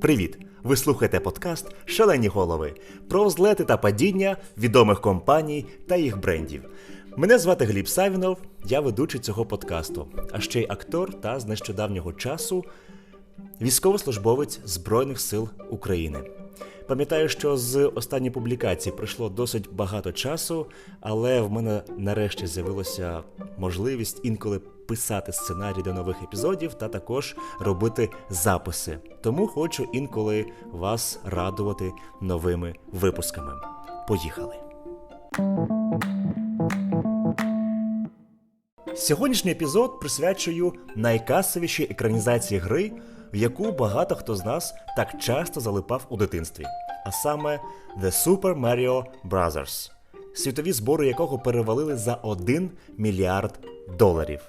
Привіт! Ви слухаєте подкаст Шалені голови про злети та падіння відомих компаній та їх брендів. Мене звати Гліб Савінов, я ведучий цього подкасту, а ще й актор та з нещодавнього часу військовослужбовець Збройних сил України. Пам'ятаю, що з останньої публікації пройшло досить багато часу, але в мене нарешті з'явилася можливість інколи писати сценарій до нових епізодів та також робити записи. Тому хочу інколи вас радувати новими випусками. Поїхали! Сьогоднішній епізод присвячую найкасовішій екранізації гри, в яку багато хто з нас так часто залипав у дитинстві, а саме The Super Mario Bros., світові збори якого перевалили за 1 мільярд доларів.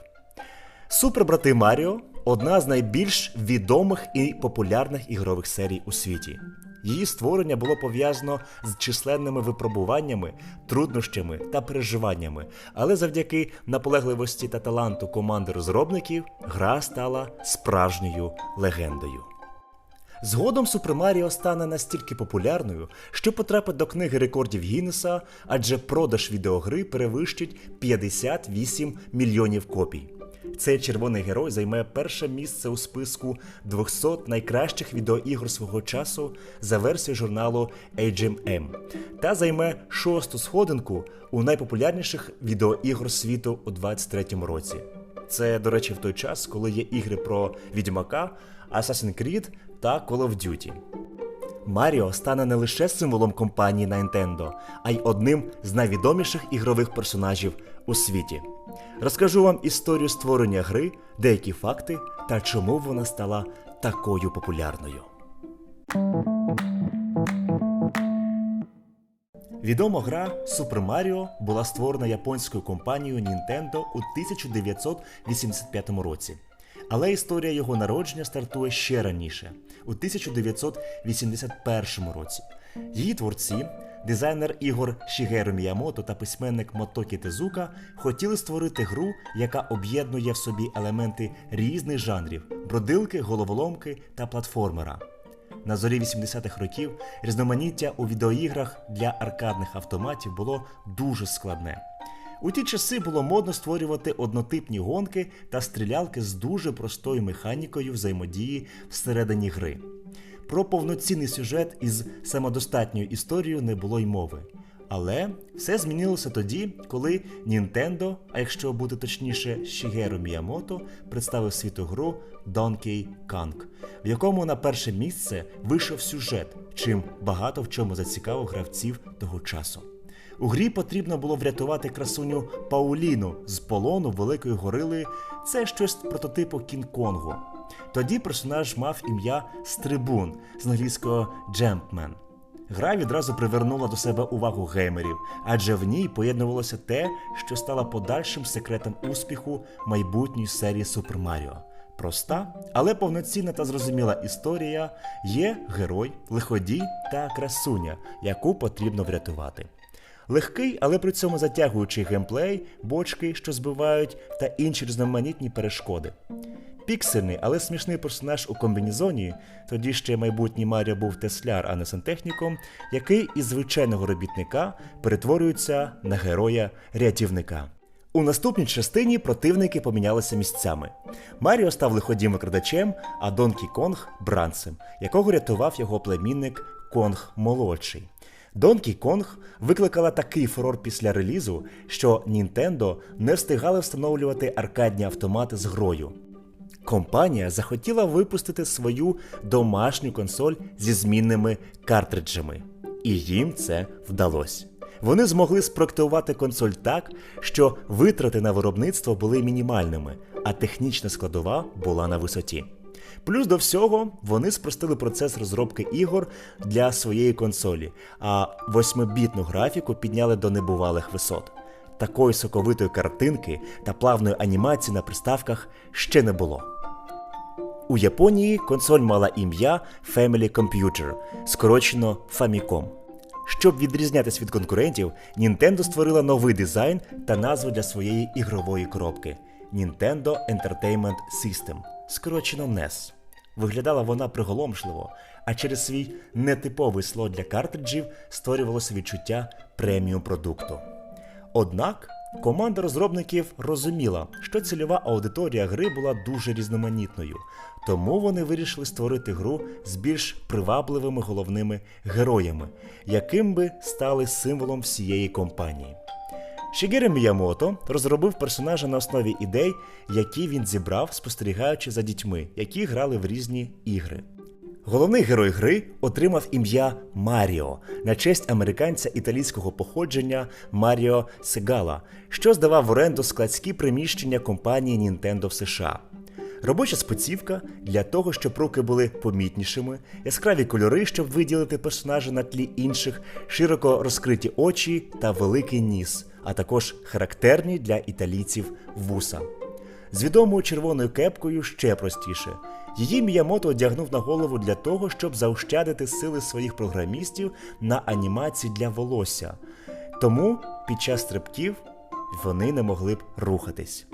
Супербрати Маріо одна з найбільш відомих і популярних ігрових серій у світі. Її створення було пов'язано з численними випробуваннями, труднощами та переживаннями, але завдяки наполегливості та таланту команди розробників гра стала справжньою легендою. Згодом Супер Маріо стане настільки популярною, що потрапить до книги рекордів Гіннеса, адже продаж відеогри перевищить 58 мільйонів копій. Цей червоний герой займе перше місце у списку 200 найкращих відеоігор свого часу за версією журналу AGM та займе шосту сходинку у найпопулярніших відеоігор світу у 23-му році. Це, до речі, в той час, коли є ігри про Відьмака, Assassin's Creed та Call of Duty. Маріо стане не лише символом компанії Nintendo, а й одним з найвідоміших ігрових персонажів у світі. Розкажу вам історію створення гри, деякі факти та чому вона стала такою популярною. Відома гра Super Mario була створена японською компанією Nintendo у 1985 році. Але історія його народження стартує ще раніше, у 1981 році. Її творці, дизайнер ігор Шігеру Міямото та письменник Мотокі Тезука хотіли створити гру, яка об'єднує в собі елементи різних жанрів бродилки, головоломки та платформера. На зорі 80-х років різноманіття у відеоіграх для аркадних автоматів було дуже складне. У ті часи було модно створювати однотипні гонки та стрілялки з дуже простою механікою взаємодії всередині гри. Про повноцінний сюжет із самодостатньою історією не було й мови. Але все змінилося тоді, коли Nintendo, а якщо бути точніше, Шігеру Міямото, представив світу гру Donkey Kong, в якому на перше місце вийшов сюжет, чим багато в чому зацікавив гравців того часу. У грі потрібно було врятувати красуню Пауліну з полону великої горили. Це щось прототипу Кінг-Конгу. Тоді персонаж мав ім'я Стрибун з англійського Джемпмен. Гра відразу привернула до себе увагу геймерів, адже в ній поєднувалося те, що стало подальшим секретом успіху майбутньої серії Супер Маріо. Проста, але повноцінна та зрозуміла історія є герой, лиходій та красуня, яку потрібно врятувати. Легкий, але при цьому затягуючий геймплей, бочки, що збивають, та інші різноманітні перешкоди. Піксельний, але смішний персонаж у комбінізоні, тоді ще майбутній Маріо був тесляр, а не сантехніком, який із звичайного робітника перетворюється на героя-рятівника. У наступній частині противники помінялися місцями. Маріо став лиходім викрадачем, а Донкі Конг бранцем, якого рятував його племінник Конг молодший. Donkey Kong викликала такий фурор після релізу, що Nintendo не встигали встановлювати аркадні автомати з грою. Компанія захотіла випустити свою домашню консоль зі змінними картриджами, і їм це вдалося. Вони змогли спроектувати консоль так, що витрати на виробництво були мінімальними, а технічна складова була на висоті. Плюс до всього вони спростили процес розробки ігор для своєї консолі, а восьмибітну графіку підняли до небувалих висот. Такої соковитої картинки та плавної анімації на приставках ще не було. У Японії консоль мала ім'я Family Computer, скорочено Famicom. Щоб відрізнятися від конкурентів, Nintendo створила новий дизайн та назву для своєї ігрової коробки Nintendo Entertainment System, скорочено NES. Виглядала вона приголомшливо, а через свій нетиповий слот для картриджів створювалося відчуття преміум продукту. Однак команда розробників розуміла, що цільова аудиторія гри була дуже різноманітною, тому вони вирішили створити гру з більш привабливими головними героями, яким би стали символом всієї компанії. Шігері Міямото розробив персонажа на основі ідей, які він зібрав, спостерігаючи за дітьми, які грали в різні ігри. Головний герой гри отримав ім'я Маріо на честь американця італійського походження Маріо Сегала, що здавав в оренду складські приміщення компанії Nintendo в США. Робоча спецівка для того, щоб руки були помітнішими, яскраві кольори, щоб виділити персонажа на тлі інших, широко розкриті очі та великий ніс, а також характерні для італійців вуса. З відомою червоною кепкою ще простіше. Її Міямото одягнув на голову для того, щоб заощадити сили своїх програмістів на анімації для волосся. Тому під час стрибків вони не могли б рухатись.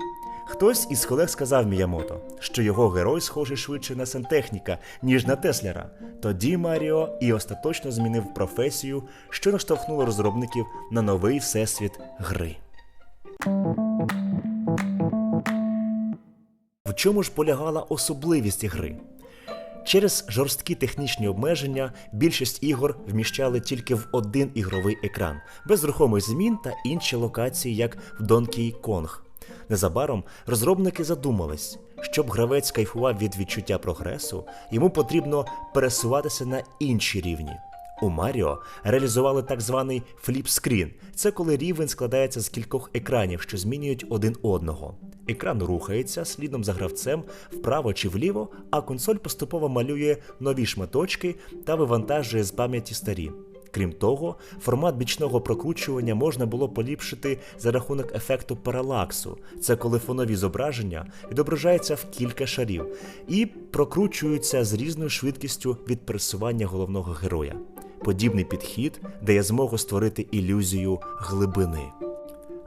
Хтось із колег сказав Міямото, що його герой схожий швидше на сантехніка, ніж на Теслера. Тоді Маріо і остаточно змінив професію, що наштовхнуло розробників на новий всесвіт гри. В чому ж полягала особливість гри? Через жорсткі технічні обмеження більшість ігор вміщали тільки в один ігровий екран, без рухомих змін та інші локації, як в Donkey Kong. Незабаром розробники задумались, щоб гравець кайфував від відчуття прогресу, йому потрібно пересуватися на інші рівні. У Маріо реалізували так званий фліп-скрін. Це коли рівень складається з кількох екранів, що змінюють один одного. Екран рухається слідом за гравцем вправо чи вліво, а консоль поступово малює нові шматочки та вивантажує з пам'яті старі. Крім того, формат бічного прокручування можна було поліпшити за рахунок ефекту паралаксу. Це коли фонові зображення відображаються в кілька шарів і прокручуються з різною швидкістю від пересування головного героя. Подібний підхід дає змогу створити ілюзію глибини.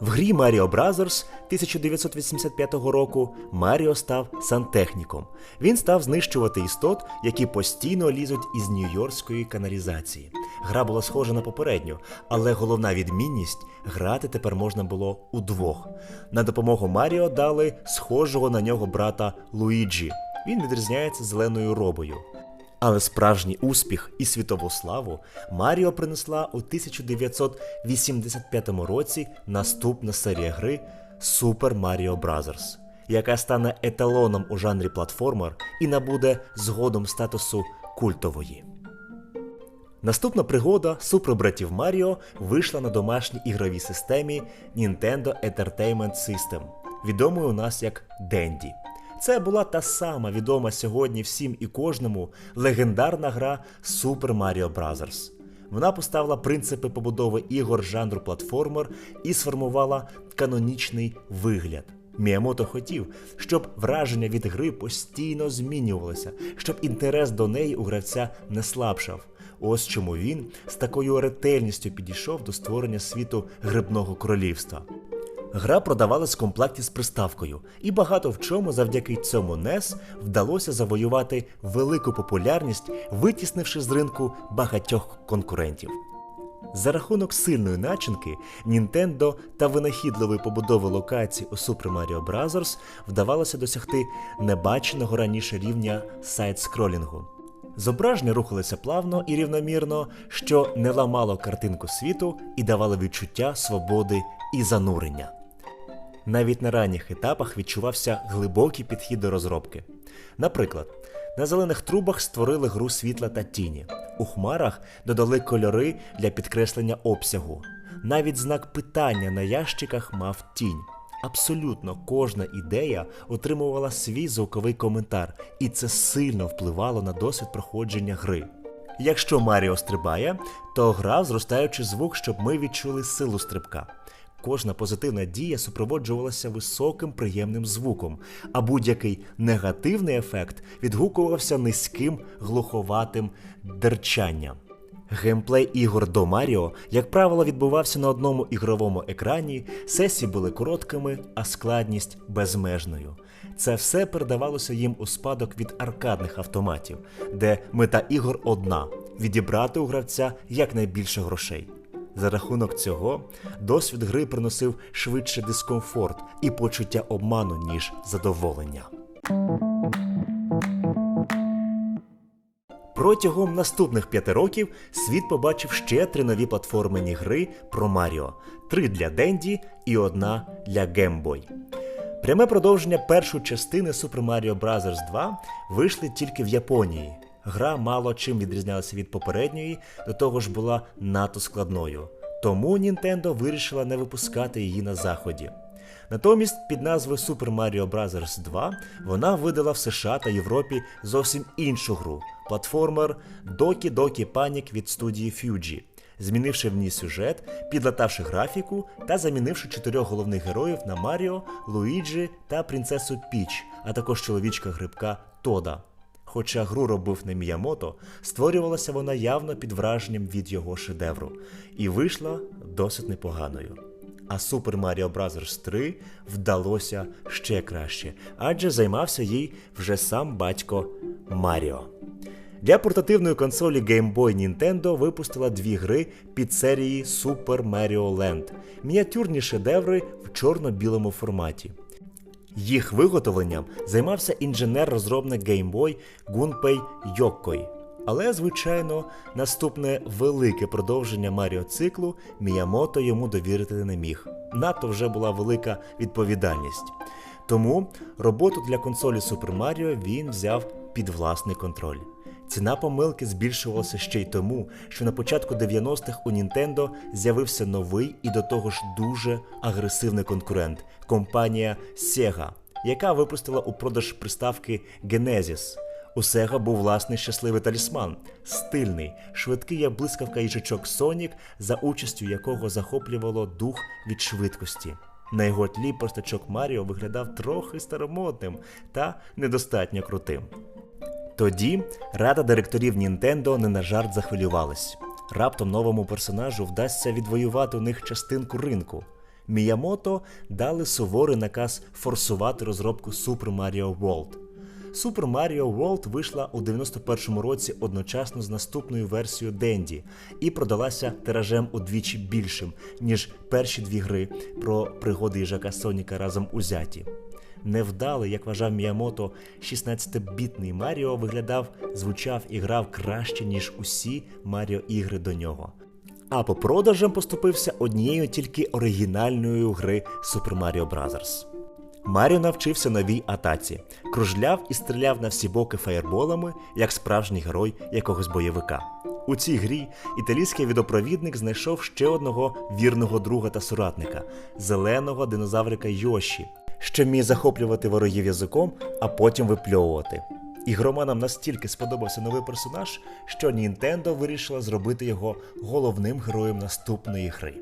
В грі Mario Bros. 1985 року Маріо став сантехніком. Він став знищувати істот, які постійно лізуть із нью-йоркської каналізації. Гра була схожа на попередню, але головна відмінність грати тепер можна було удвох. На допомогу Маріо дали схожого на нього брата Луїджі. Він відрізняється зеленою робою. Але справжній успіх і світову славу Маріо принесла у 1985 році наступна серія гри Super Mario Bros., яка стане еталоном у жанрі платформер і набуде згодом статусу культової. Наступна пригода супербратів Маріо вийшла на домашній ігровій системі Nintendo Entertainment System, відомою у нас як Денді. Це була та сама відома сьогодні всім і кожному легендарна гра Super Mario Bros. Вона поставила принципи побудови ігор жанру платформер і сформувала канонічний вигляд. Міямото хотів, щоб враження від гри постійно змінювалося, щоб інтерес до неї у гравця не слабшав. Ось чому він з такою ретельністю підійшов до створення світу грибного королівства. Гра продавалась в комплекті з приставкою, і багато в чому завдяки цьому NES вдалося завоювати велику популярність, витіснивши з ринку багатьох конкурентів. За рахунок сильної начинки, Nintendo та винахідливої побудови локацій у Super Mario Bros. вдавалося досягти небаченого раніше рівня сайт-скролінгу. Зображення рухалися плавно і рівномірно, що не ламало картинку світу і давало відчуття свободи і занурення. Навіть на ранніх етапах відчувався глибокий підхід до розробки. Наприклад, на зелених трубах створили гру світла та тіні, у хмарах додали кольори для підкреслення обсягу. Навіть знак питання на ящиках мав тінь. Абсолютно кожна ідея отримувала свій звуковий коментар, і це сильно впливало на досвід проходження гри. Якщо Маріо стрибає, то грав зростаючи звук, щоб ми відчули силу стрибка. Кожна позитивна дія супроводжувалася високим приємним звуком, а будь-який негативний ефект відгукувався низьким глуховатим дерчанням. Геймплей ігор до Маріо, як правило, відбувався на одному ігровому екрані, сесії були короткими, а складність безмежною. Це все передавалося їм у спадок від аркадних автоматів, де мета ігор одна відібрати у гравця якнайбільше грошей. За рахунок цього досвід гри приносив швидше дискомфорт і почуття обману, ніж задоволення. Протягом наступних п'яти років світ побачив ще три нові платформені гри про Маріо: три для Денді і одна для Boy. Пряме продовження першої частини Super Mario Bros. 2 вийшли тільки в Японії. Гра мало чим відрізнялася від попередньої, до того ж була надто складною. Тому Nintendo вирішила не випускати її на заході. Натомість під назвою Super Mario Bros. 2 вона видала в США та Європі зовсім іншу гру платформер Doki Doki Panic від студії Fuji, змінивши в ній сюжет, підлатавши графіку та замінивши чотирьох головних героїв на Маріо, Луїджі та принцесу Піч, а також чоловічка грибка Тода. Хоча гру робив не Міямото, створювалася вона явно під враженням від його шедевру і вийшла досить непоганою. А Super Mario Bros. 3 вдалося ще краще, адже займався їй вже сам батько Маріо. Для портативної консолі Game Boy Nintendo випустила дві гри під серії Super Mario Land, мініатюрні шедеври в чорно-білому форматі. Їх виготовленням займався інженер-розробник Game Boy Гунпей Yokoi. Але, звичайно, наступне велике продовження Маріо циклу Міямото йому довірити не міг. Надто вже була велика відповідальність. Тому роботу для консолі Super Mario він взяв під власний контроль. Ціна помилки збільшувалася ще й тому, що на початку 90-х у Nintendo з'явився новий і до того ж дуже агресивний конкурент компанія Sega, яка випустила у продаж приставки Genesis. У Sega був власний щасливий талісман, стильний, швидкий як блискавка їжачок Сонік, за участю якого захоплювало дух від швидкості. На його тлі простачок Маріо виглядав трохи старомодним та недостатньо крутим. Тоді рада директорів Нінтендо не на жарт захвилювалась. Раптом новому персонажу вдасться відвоювати у них частинку ринку. Міямото дали суворий наказ форсувати розробку Super Mario World. Super Mario World вийшла у 91-му році одночасно з наступною версією Денді і продалася тиражем удвічі більшим, ніж перші дві гри про пригоди їжака Соніка разом узяті. Невдалий, як вважав Міямото, 16-бітний Маріо виглядав, звучав і грав краще, ніж усі Маріо ігри до нього. А по продажам поступився однією тільки оригінальною гри Super Mario Bros. Маріо навчився новій атаці, кружляв і стріляв на всі боки фаєрболами, як справжній герой якогось бойовика. У цій грі італійський відопровідник знайшов ще одного вірного друга та соратника зеленого динозаврика Йоші, що вміє захоплювати ворогів язиком, а потім випльовувати. Ігроманам настільки сподобався новий персонаж, що Нінтендо вирішила зробити його головним героєм наступної гри.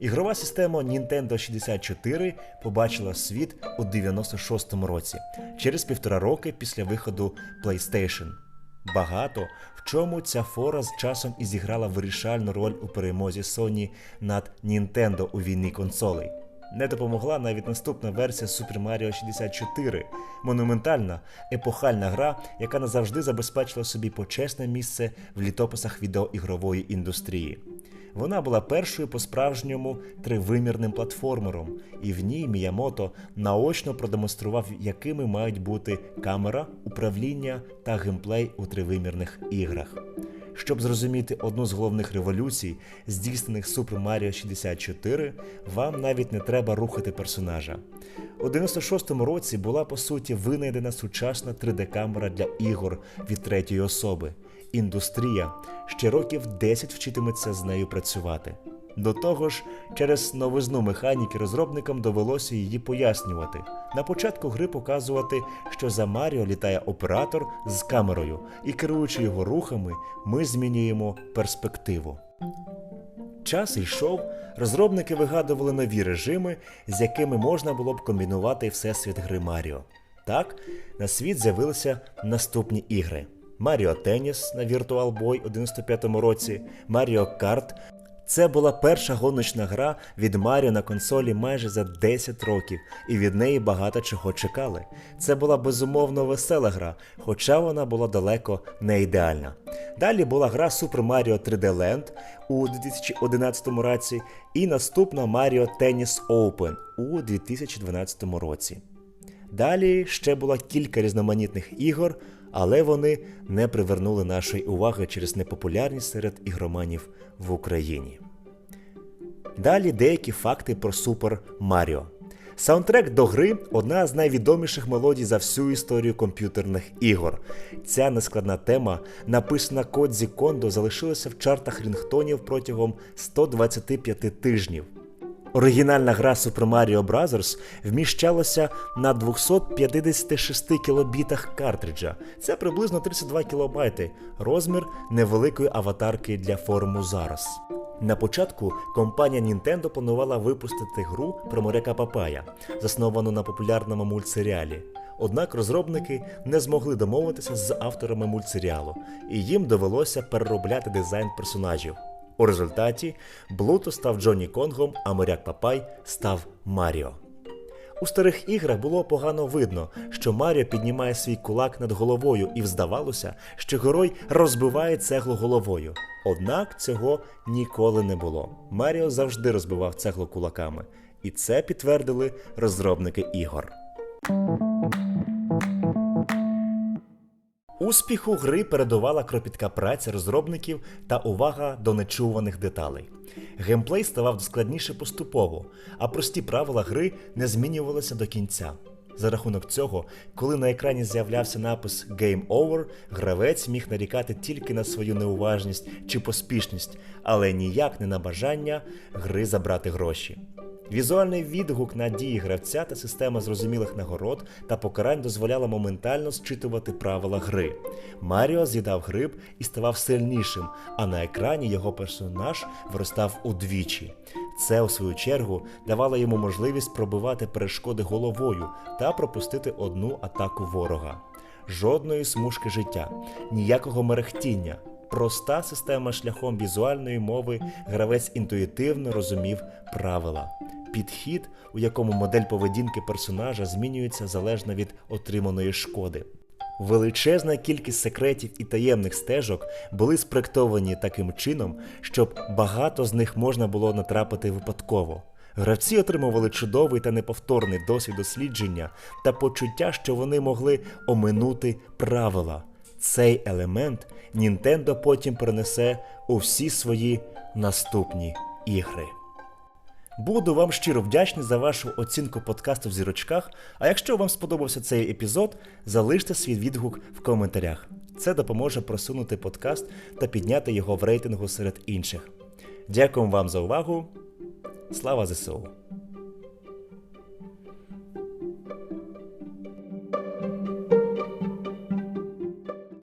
Ігрова система Nintendo 64 побачила світ у 96-му році, через півтора роки після виходу PlayStation. Багато в чому ця фора з часом і зіграла вирішальну роль у перемозі Sony над Nintendo у війні консолей. Не допомогла навіть наступна версія Super Mario 64, монументальна, епохальна гра, яка назавжди забезпечила собі почесне місце в літописах відеоігрової індустрії. Вона була першою по-справжньому тривимірним платформером, і в ній Міямото наочно продемонстрував, якими мають бути камера, управління та геймплей у тривимірних іграх. Щоб зрозуміти одну з головних революцій, здійснених Super Mario 64, вам навіть не треба рухати персонажа. У 96-му році була по суті винайдена сучасна 3D-камера для ігор від третьої особи. Індустрія ще років 10 вчитиметься з нею працювати. До того ж, через новизну механіки розробникам довелося її пояснювати. На початку гри показувати, що за Маріо літає оператор з камерою, і керуючи його рухами, ми змінюємо перспективу. Час йшов, розробники вигадували нові режими, з якими можна було б комбінувати всесвіт гри Маріо. Так, на світ з'явилися наступні ігри: Маріо Теніс на Virtual Boy у 95-му році, Маріо Карт Це була перша гоночна гра від Маріо на консолі майже за 10 років, і від неї багато чого чекали. Це була безумовно весела гра, хоча вона була далеко не ідеальна. Далі була гра Super Mario 3D Land у 2011 році і наступна Mario Tennis Open у 2012 році. Далі ще було кілька різноманітних ігор, але вони не привернули нашої уваги через непопулярність серед ігроманів в Україні. Далі деякі факти про Супер Маріо. Саундтрек до гри одна з найвідоміших мелодій за всю історію комп'ютерних ігор. Ця нескладна тема, написана Кодзі Кондо, залишилася в чартах рінгтонів протягом 125 тижнів. Оригінальна гра Super Mario Bros. вміщалася на 256 кілобітах картриджа. Це приблизно 32 кілобайти, розмір невеликої аватарки для форуму зараз. На початку компанія Nintendo планувала випустити гру про моряка Папая, засновану на популярному мультсеріалі. Однак розробники не змогли домовитися з авторами мультсеріалу, і їм довелося переробляти дизайн персонажів. У результаті Блуто став Джонні Конгом, а моряк Папай став Маріо. У старих іграх було погано видно, що Маріо піднімає свій кулак над головою, і здавалося, що герой розбиває цеглу головою. Однак цього ніколи не було. Маріо завжди розбивав цеглу кулаками, і це підтвердили розробники ігор. Успіху гри передувала кропітка праця розробників та увага до нечуваних деталей. Геймплей ставав складніше поступово, а прості правила гри не змінювалися до кінця. За рахунок цього, коли на екрані з'являвся напис Game Over, гравець міг нарікати тільки на свою неуважність чи поспішність, але ніяк не на бажання гри забрати гроші. Візуальний відгук на дії гравця та система зрозумілих нагород та покарань дозволяла моментально зчитувати правила гри. Маріо з'їдав гриб і ставав сильнішим, а на екрані його персонаж виростав удвічі. Це, у свою чергу, давало йому можливість пробивати перешкоди головою та пропустити одну атаку ворога. Жодної смужки життя, ніякого мерехтіння. Проста система шляхом візуальної мови гравець інтуїтивно розумів правила. Підхід, у якому модель поведінки персонажа змінюється залежно від отриманої шкоди. Величезна кількість секретів і таємних стежок були спроектовані таким чином, щоб багато з них можна було натрапити випадково. Гравці отримували чудовий та неповторний досвід дослідження та почуття, що вони могли оминути правила. Цей елемент Nintendo потім перенесе у всі свої наступні ігри. Буду вам щиро вдячний за вашу оцінку подкасту в зірочках. А якщо вам сподобався цей епізод, залиште свій відгук в коментарях. Це допоможе просунути подкаст та підняти його в рейтингу серед інших. Дякую вам за увагу. Слава ЗСУ!